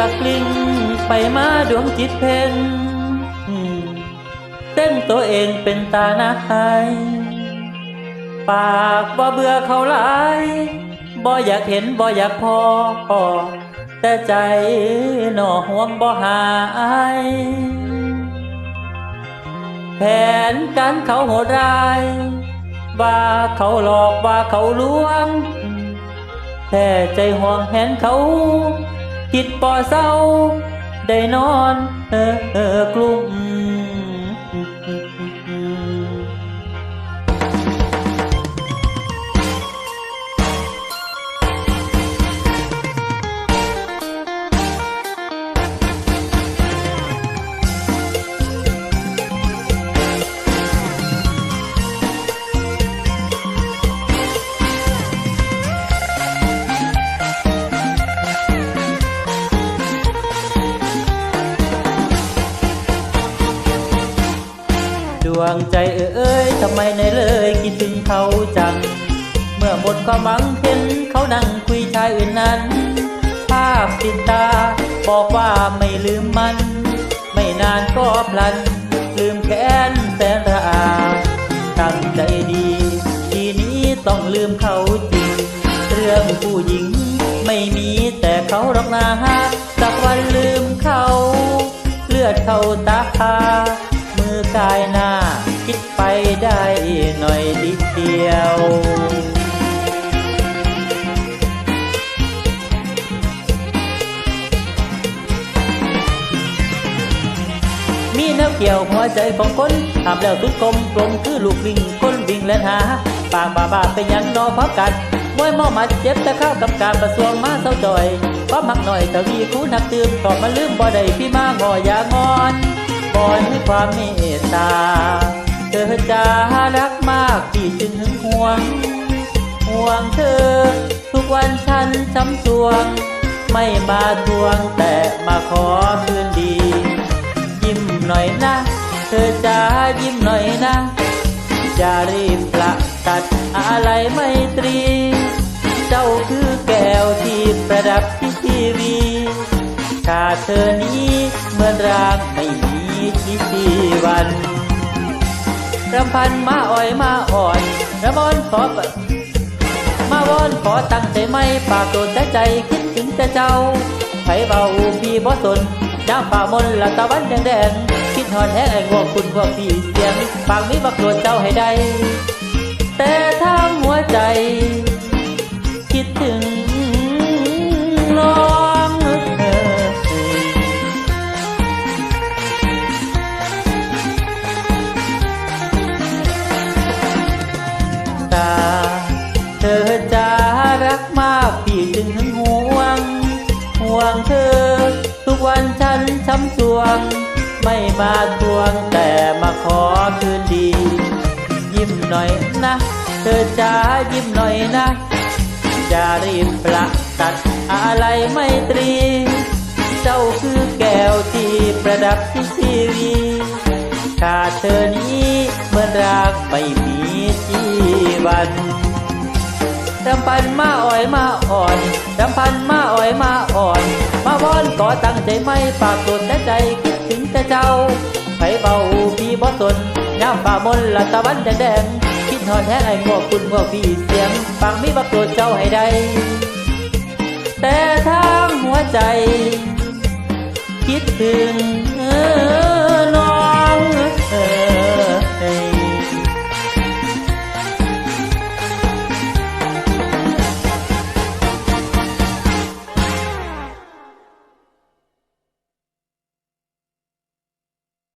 ลักลิ้งไปมาดวงจิตเพนเต้นตัวเองเป็นตาหน้าหายปากบ่เบื่อเขาหลายบ่อยากเห็นบ่อยากพอ แต่ใจหน่อห่วงบ่หายแผนการเขาโหดร้าย ว่าเขาหลอกว่าเขาลวง แต่ใจห่วงแหนเขา คิดปอเศร้า ได้นอน เออเออกลุ่ม ดวงใจเอ้ยทำไมในเลยคิดถึงเขาจัง เมื่อหมดความหวังเห็นเขานั่งคุยชายอื่นนั้น ภาพติดตาบอกว่าไม่ลืมมัน ไม่นานก็พลัน ลืมแค้นแสนระอาตั้งใจดี ทีนี้ต้องลืมเขาจริง เรื่องผู้หญิง ไม่มีแต่เขาหรอกนะสักวันลืมเขา เลือดเข้าตา ได้หน่อยนิดเดียวมีแนวเกี่ยวหัวใจของคนทำแล้วทุกกลมกลมคือลูกลิงคนวิ่งและหา ปากบาบาเป็นยังนอพักกันมวยหม้อมัดเจ็บแต่ข้าวกับการประสวงมาเศร้าจอยพราะมักหน่อยแต่วีคู่นักตื่มก็มาลืมบ่ได้พี่มางออย่างอนบ่ให้ความเมตตา เธอจะรักมากพี่จึงหึงห่วง ห่วงเธอ ทุกวันฉันช้ำสวง ไม่มาทวงแต่มาขอคืนดี ยิ้มหน่อยนะ เธอจะยิ้มหน่อยนะ อย่ารีบประตัดอะไรไม่ตรี เจ้าคือแก้วที่ประดับที่ทีวีขาดเธอนี้เหมือนรางไม่มีที่ชีวัน รำพันมาอ่อยมาอ่อนระบอนขอบมาวอนขอตั้งใจไม่ปากโดนแต่ใจคิดถึงแต่เจ้าไผเบาพี่บ่สนน้ำป่ามนละตะวันแดงแดงคิดหอนแห้งไอ้งวกคุณพวกพี่เสียงปากมีบักโดนเจ้าให้ได้แต่ทางหัวใจ งเธอ ทุกวันฉันช้ำสวง ไม่มาทวงแต่มาขอคืนดี ยิ้มหน่อยนะ เธอจะยิ้มหน่อยนะอย่ารีบประตัดอะไรไม่ตรี เจ้าคือแก้วที่ประดับที่ทีวีขาดเธอนี้เมือนรักไม่มีชีวันรำพันมาอ่อยมาอ่อนรำพันมาอ่อยมาอ่อนมา ก็ตั้งใจไม่ปากตดแต่ใจคิดถึงแต่เจ้าไผเบาพี่บ่สนน้ำป่ามนละตะวันแดงแดงคิดหอนแท้ไอ้พวกคุณพวกพี่เสียงฟังมีบักโดดเจ้าให้ได้ แต่ทางหัวใจ คิดถึง